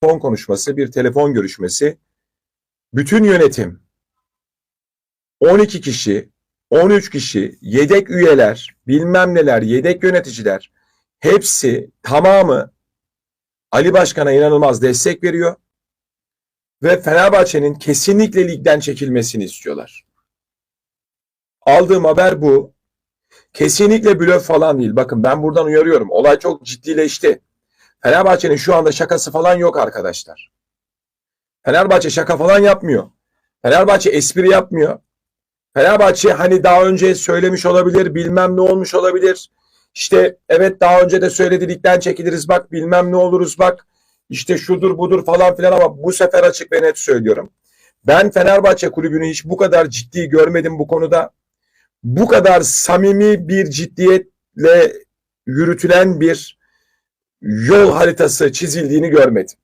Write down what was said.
telefon konuşması, bir telefon görüşmesi. Bütün yönetim 12 kişi, 13 kişi, yedek üyeler, bilmem neler, yedek yöneticiler hepsi tamamı Ali Başkan'a inanılmaz destek veriyor ve Fenerbahçe'nin kesinlikle ligden çekilmesini istiyorlar. Aldığım haber bu. Kesinlikle blöf falan değil. Bakın ben buradan uyarıyorum. Olay çok ciddileşti. Fenerbahçe'nin şu anda şakası falan yok arkadaşlar. Fenerbahçe şaka falan yapmıyor. Fenerbahçe espri yapmıyor. Fenerbahçe hani daha önce söylemiş olabilir, bilmem ne olmuş olabilir. İşte evet daha önce de söyledi ligden çekiliriz bak bilmem ne oluruz bak. İşte şudur budur falan filan ama bu sefer açık ve net söylüyorum. Ben Fenerbahçe kulübünü hiç bu kadar ciddi görmedim bu konuda. Bu kadar samimi bir ciddiyetle yürütülen bir yol haritası çizildiğini görmedim.